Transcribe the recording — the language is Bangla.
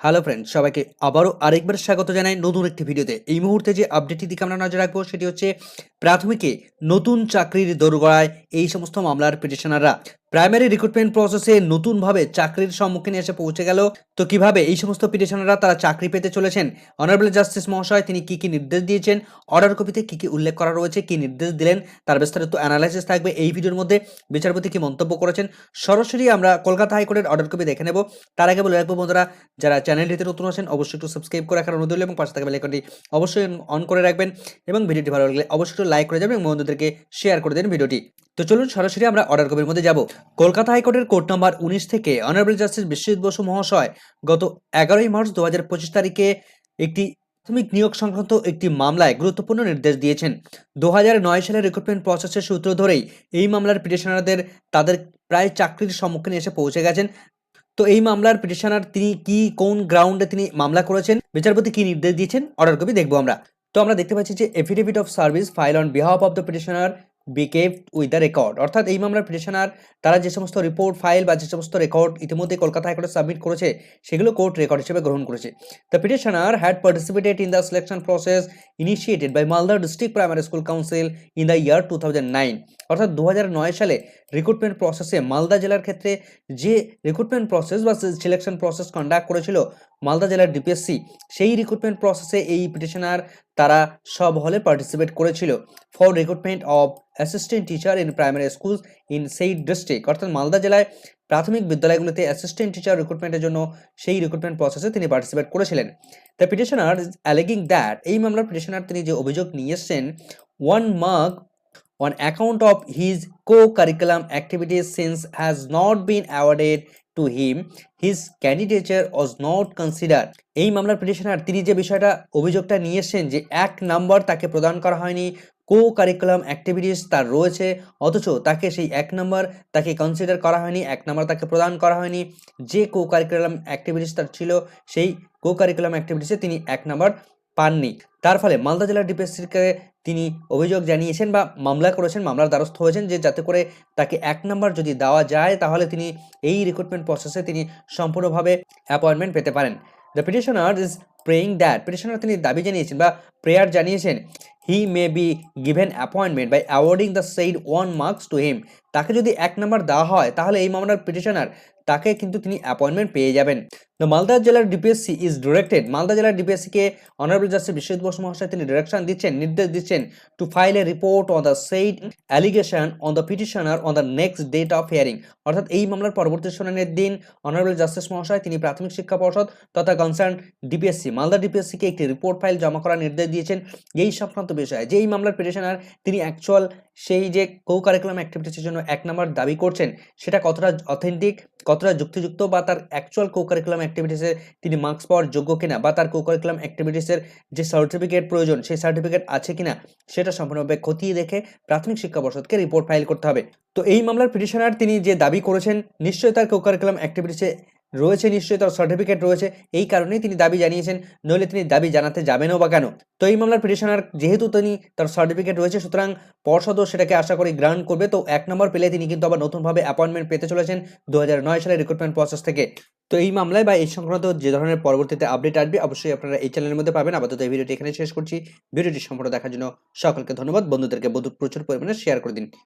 হ্যালো ফ্রেন্ড সবাইকে আবারও আরেকবার স্বাগত জানাই নতুন একটি ভিডিওতে। এই মুহূর্তে যে আপডেটটি দিকে আমরা নজর রাখব, সেটি হচ্ছে প্রাথমিকে নতুন চাকরির দোরগোড়ায় এই সমস্ত মামলার পিটিশনাররা প্রাইমারি রিক্রুটমেন্ট প্রসেসে নতুনভাবে চাকরির সম্মুখীন এসে পৌঁছে গেল। তো কীভাবে এই সমস্ত পিটিশনাররা তারা চাকরি পেতে চলেছেন? অনারেবল জাস্টিস মহাশয় তিনি কি কি নির্দেশ দিয়েছেন? অর্ডার কপিতে কি কি উল্লেখ করা রয়েছে? কি নির্দেশ দিলেন? তার বিস্তারিত অ্যানালাইসিস থাকবে এই ভিডিওর মধ্যে। বিচারপতি কি মন্তব্য করেছেন? সরাসরি আমরা কলকাতা হাইকোর্টের অর্ডার কপি দেখে নেব। তার আগে বলে রাখব বন্ধুরা, যারা চ্যানেলটিতে নতুন আছেন, অবশ্যই একটু সাবস্ক্রাইব করে রাখার অনুরোধ এবং পাশে থাকা বেলাইকনটি অবশ্যই অন করে রাখবেন। এবং ভিডিওটি ভালো লাগলে অবশ্যই লাইক করে যাবেন এবং বন্ধুদেরকে শেয়ার করে দেন ভিডিওটি। তো চলুন সরাসরি আমরা অর্ডার কপির মধ্যে যাব। কলকাতা হাইকোর্টের কোর্ট নাম্বার উনিশ থেকে অনারেবল জাস্টিস বিশ্বজিৎ বসু মহাশয় গত এগারোই মার্চ দু হাজার পঁচিশ তারিখে একটি প্রাথমিক নিয়োগ সংক্রান্ত একটি মামলায় গুরুত্বপূর্ণ নির্দেশ দিয়েছেন। দু নয় সালের রিক্রুটমেন্ট প্রসেসের সূত্র ধরেই এই মামলার পিটিশনারদের তাদের প্রায় চাকরির সম্মুখীন এসে পৌঁছে গেছেন। তো এই মামলার পিটিশনার তিনি কি, কোন গ্রাউন্ডে তিনি মামলা করেছেন, বিচারপতি কি নির্দেশ দিয়েছেন অর্ডার কপি দেখব আমরা। তো আমরা দেখতে পাচ্ছি যে affidavit of service file on behalf of the petitioner be cave with the record অর্থাৎ এই মামলার পিটিশনার তারা যে সমস্ত রিপোর্ট ফাইল বা যে সমস্ত রেকর্ড ইতিমধ্যে কলকাতা হাইকোর্টে সাবমিট করেছে, সেগুলো কোর্ট রেকর্ড হিসেবে গ্রহণ করেছে। The petitioner had participated in the selection process initiated by Malda district primary school council in the year two অর্থাৎ দু হাজার নয় সালে রিক্রুটমেন্ট প্রসেসে মালদা জেলার ক্ষেত্রে যে রিক্রুটমেন্ট প্রসেস বা সিলেকশন প্রসেস কন্ডাক্ট করেছিল মালদা জেলার ডিপিএসসি সেই রিক্রুটমেন্ট প্রসেসে এই পিটিশনার তারা সব হলে পার্টিসিপেট করেছিল। For recruitment of assistant teacher in primary school in সেই ডিস্ট্রিক্ট অর্থাৎ মালদা জেলায় প্রাথমিক বিদ্যালয়গুলোতে অ্যাসিস্ট্যান্ট টিচার রিক্রুটমেন্টের জন্য সেই রিক্রুটমেন্ট প্রসেসে তিনি পার্টিসিপেট করেছিলেন। দ্য পিটিশনার অ্যালেগিং দ্যাট এই মামলার পিটিশনার তিনি যে অভিযোগ নিয়ে এসছেন one mark on account of his co-curriculum activities, since has not been awarded to him, his candidature was not considered. এই মামলার পিটিশনার তিনি যে বিষয়টা, অভিযোগটা নিয়ে এসেছেন যে এক নাম্বার তাকে প্রদান করা হয়নি কো কারিকুলাম অ্যাক্টিভিটিস তার রয়েছে, অথচ তাকে সেই এক নম্বর তাকে কনসিডার করা হয়নি, এক নম্বর তাকে প্রদান করা হয়নি, যে কো কারিকুলাম অ্যাক্টিভিটিস তার ছিল, সেই কো কারিকুলাম অ্যাক্টিভিটিসে তিনি এক নম্বর পাননি। তার ফলে মালদা জেলার ডিপিএসসিকে তিনি অভিযোগ জানিয়েছেন বা মামলা করেছেন, মামলার দ্বারস্থ হয়েছেন যে যাতে করে তাকে এক নম্বর যদি দেওয়া যায়, তাহলে তিনি এই রিক্রুটমেন্ট প্রসেসে তিনি সম্পূর্ণভাবে অ্যাপয়েন্টমেন্ট পেতে পারেন। The petitioner is praying that petitioner তিনি দাবি জানিয়েছেন বা প্রেয়ার জানিয়েছেন he may be given appointment by awarding the said one marks to him তাকে যদি এক নম্বর দেওয়া হয়, তাহলে এই মামলার পিটিশনার তাকে কিন্তু তিনি অ্যাপয়েন্টমেন্ট পেয়ে যাবেন। দ্য মালদা জেলার ডিপিএসসি ইজ ডিরেক্টেড মালদা জেলার ডিপিএসসিকে অনারেবল জাস্টিস বিশ্বজিৎ বসু মহাশয় তিনি ডিরেকশন দিচ্ছেন, নির্দেশ দিচ্ছেন to file a report on the said allegation on the petitioner on the next date of hearing অর্থাৎ এই মামলার পরবর্তী শুনানির দিন অনারেবল জাস্টিস মহাশয় তিনি প্রাথমিক শিক্ষা পর্ষদ তথা কনসার্ন ডিপিএসসি মালদা ডিপিএসসিকে একটি রিপোর্ট ফাইল জমা করার নির্দেশ দিয়েছেন। এই সংক্রান্ত বিষয়ে যে এই মামলার পিটিশনার তিনি অ্যাকচুয়াল সেই যে কো কারিকুলাম অ্যাক্টিভিটিসের জন্য এক নম্বর দাবি করছেন, সেটা কতটা অথেন্টিক কতটা যুক্তিযুক্ত বা তার অ্যাকচুয়াল কো কারিকুলাম অ্যাক্টিভিটিসে তিনি মার্কস পাওয়ার যোগ্য কিনা বা তার কো কারিকুলাম অ্যাক্টিভিটিসের যে সার্টিফিকেট প্রয়োজন, সেই সার্টিফিকেট আছে কিনা, সেটা সম্পূর্ণভাবে খতিয়ে দেখে প্রাথমিক শিক্ষা পর্ষদকে রিপোর্ট ফাইল করতে হবে। তো এই মামলার পিটিশনার তিনি যে দাবি করেছেন, নিশ্চয়ই তার কো কারিকুলাম অ্যাক্টিভিটিসে রয়েছে নিশ্চয়ই, তার সার্টিফিকেট রয়েছে। এই কারণেই তিনি দাবি জানিয়েছেন, নইলে তিনি দাবি জানাতে যাবেনও বা কেন? তো এই মামলার পিটিশনার যেহেতু তিনি তার সার্টিফিকেট রয়েছে, সুতরাং পর্ষদও সেটাকে আশা করি গ্রান্ট করবে। তো এক নম্বর পেলে তিনি কিন্তু আবার নতুনভাবে অ্যাপয়েন্টমেন্ট পেতে চলেছেন দুহাজার নয় সালের রিক্রুটমেন্ট প্রসেস থেকে। তো এই মামলায় বা এই সংক্রান্ত যে ধরনের পরবর্তীতে আপডেট আসবে, অবশ্যই আপনারা এই চ্যানেলের মধ্যে পাবেন। আপাতত এই ভিডিওটি এখানে শেষ করছি। ভিডিওটি সম্পূর্ণ দেখার জন্য সকলকে ধন্যবাদ। বন্ধুদেরকে বন্ধু প্রচুর পরিমাণে শেয়ার করে দিন।